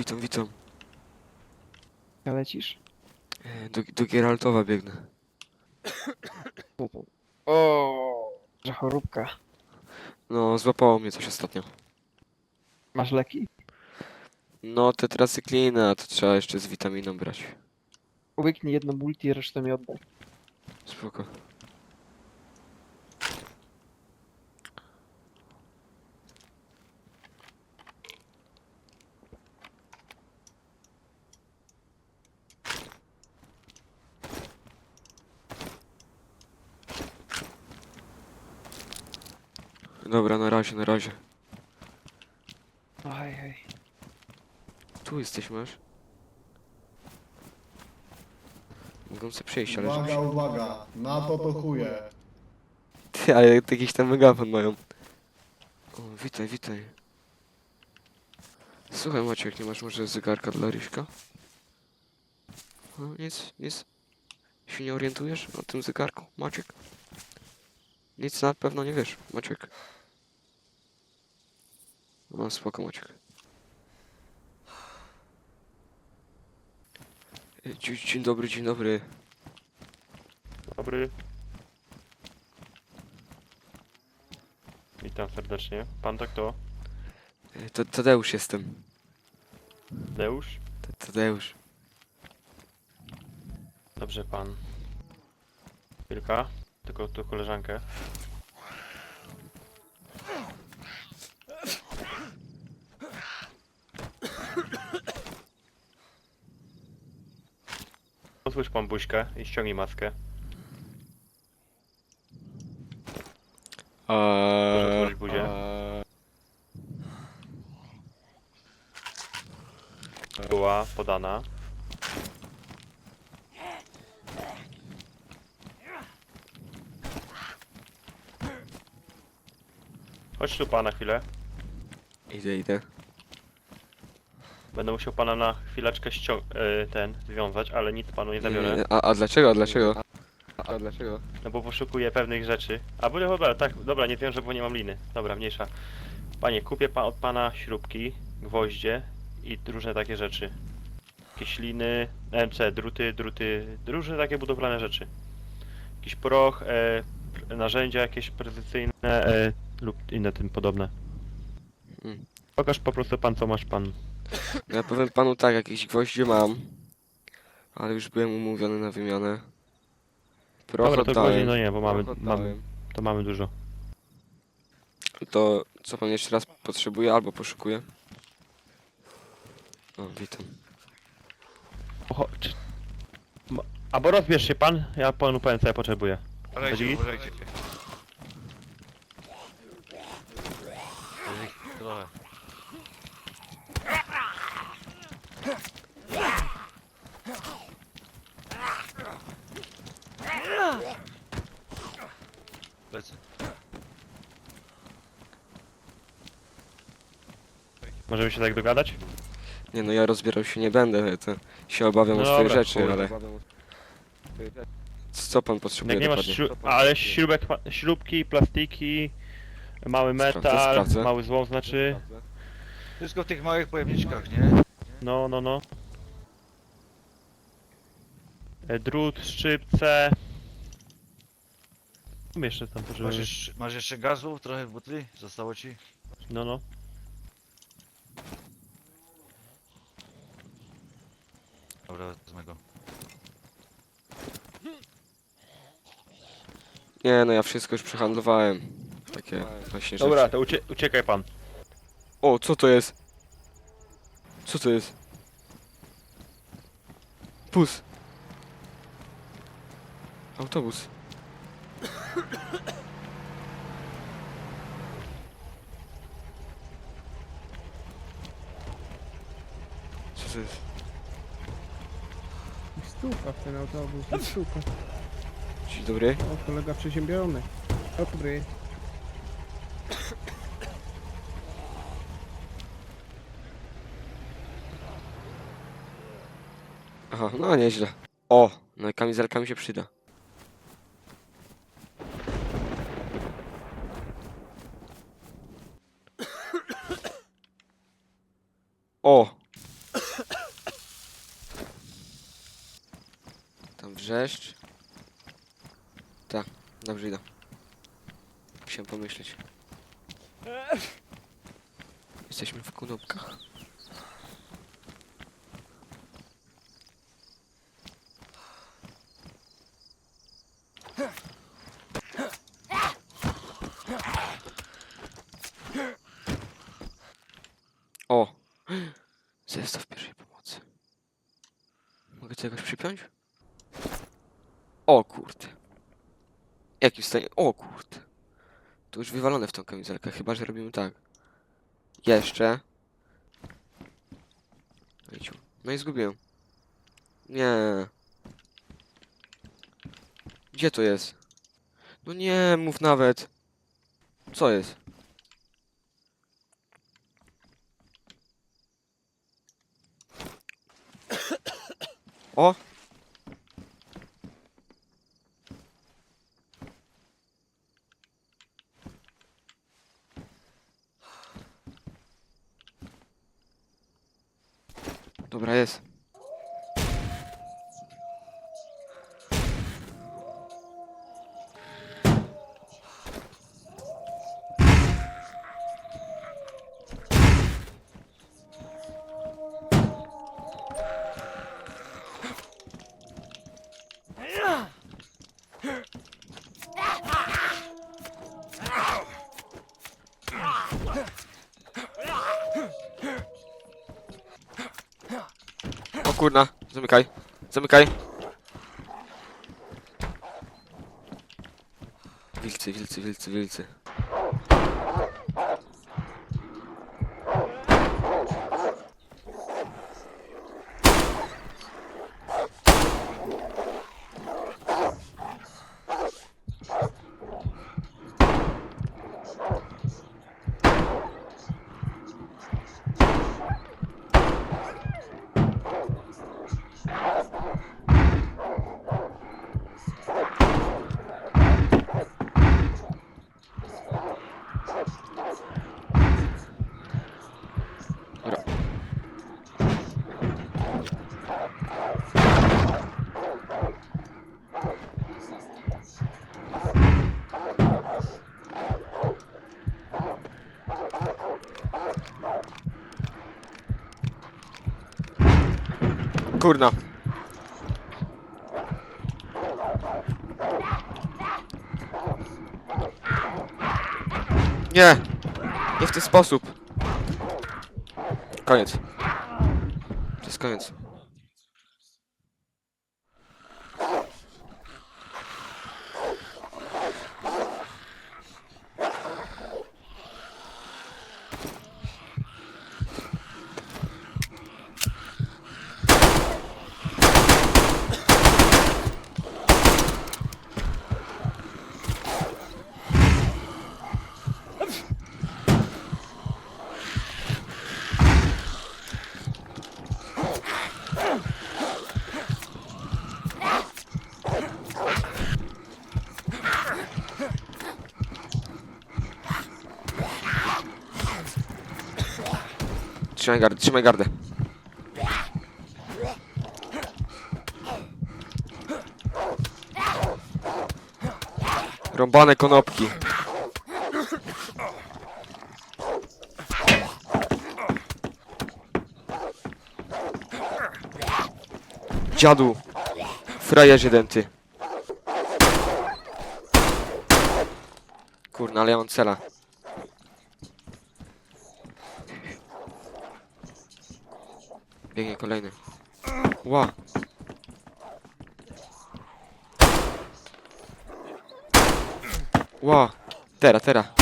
witam, witam. Ja lecisz? E, Do, do Geraltowa biegnę. O, że choróbka. No, złapało mnie coś ostatnio. Masz leki? No, tetracyklinę, a to trzeba jeszcze z witaminą brać. Łyknij jedno multi resztę mi oddaj. Spoko. Dobra, na razie, na razie. Oj, oj. Tu jesteśmy aż. Mogą sobie przejść, ale... Uwaga, uwaga, na to to chuje. Ty, ale jakiś tam megafon mają. O, witaj, witaj. Słuchaj Maciek, nie masz może zegarka dla Ryśka? No, nic, nic. Się nie orientujesz o tym zegarku, Maciek? Nic na pewno nie wiesz, Maciek. No, spoko, Maciek. Dzień, dzień dobry, dzień dobry. Dobry. Witam serdecznie. Pan to kto? E, To Tadeusz jestem. Deusz? Ta- Tadeusz. Dobrze, pan. Chwilka. Tylko tu koleżankę. Posłysz pan buźkę i ściągnij maskę. Proszę Eee, otworzyć buzię. Była podana. Chodź tu pana chwilę. Idę, idę. Będę musiał pana na chwileczkę ścią- e, ten związać, ale nic panu nie zabiorę. Nie, A, a dlaczego, a dlaczego? A dlaczego? No bo poszukuję pewnych rzeczy. A bo dobra, tak, dobra, nie wiążę, bo nie mam liny. Dobra, mniejsza. Panie, kupię pa od pana śrubki, gwoździe i różne takie rzeczy. Jakieś liny, MC, druty, druty, różne takie budowlane rzeczy. Jakiś proch, e, pr- narzędzia jakieś precyzyjne e, lub inne tym podobne. Mm. Pokaż po prostu pan, co masz pan. No Ja powiem panu tak, jakieś gwoździe mam. Ale już byłem umówiony na wymianę. Proch Dobra, to no nie, bo mamy, proch mamy, oddałem. to mamy dużo. To co pan jeszcze raz potrzebuje albo poszukuje? O, witam. Oho, czy... Ma- Albo rozbierz się pan, ja panu powiem co ja potrzebuję. Uważajcie, Chodzi? uważajcie. Trochę. Lecę. Możemy się tak dogadać? Nie no, ja rozbierał się nie będę, to się obawiam o No swoje dobra, rzeczy, ale... Co pan potrzebuje Jak nie masz dokładnie? śrub... ale śrubek, ma- śrubki, plastiki, mały Sprawdzę, metal, sprawdzę. mały złom znaczy, Wszystko w tych małych pojemniczkach, nie? no, no, no. E, Drut, szczypce. Jeszcze tam Masz jeszcze, masz jeszcze gazu trochę w butli? Zostało ci? No, no. Dobra, wezmę go. Nie no, ja wszystko już przehandlowałem. Takie właśnie rzeczy. Dobra, to ucie uciekaj pan. O, co to jest? Co to jest? Bus. Autobus. Co to jest? Stuka w ten autobus, stuka. Dzień dobry. O, kolega przeziębiony. Dobry. Aha, no nieźle. O, no i kamizelka mi się przyda. O! Tam wrzeszcz. Tak, dobrze idę. Musiałem pomyśleć. Jesteśmy w kunopkach. Zestaw pierwszej pomocy. Mogę to jakoś przypiąć? O kurde. Jaki stanie? O kurde. To już wywalone w tą kamizelkę, chyba że robimy tak. Jeszcze. No i zgubiłem. Nie. Gdzie to jest? No nie, mów nawet. Co jest? O! Dobra, jest. Kurna, zamykaj. Zamykaj. Wilcy, wilcy, wilcy, wilcy. Kurna. Nie! Nie w ten sposób. Koniec. To jest koniec. Trzymaj gardę, trzymaj gardę. Rąbane konopki. Dziadu. Frajerz jeden ty. Kurna, ale ja mam cela. Biegnie kolejny. Ła. Ła. Teraz, teraz.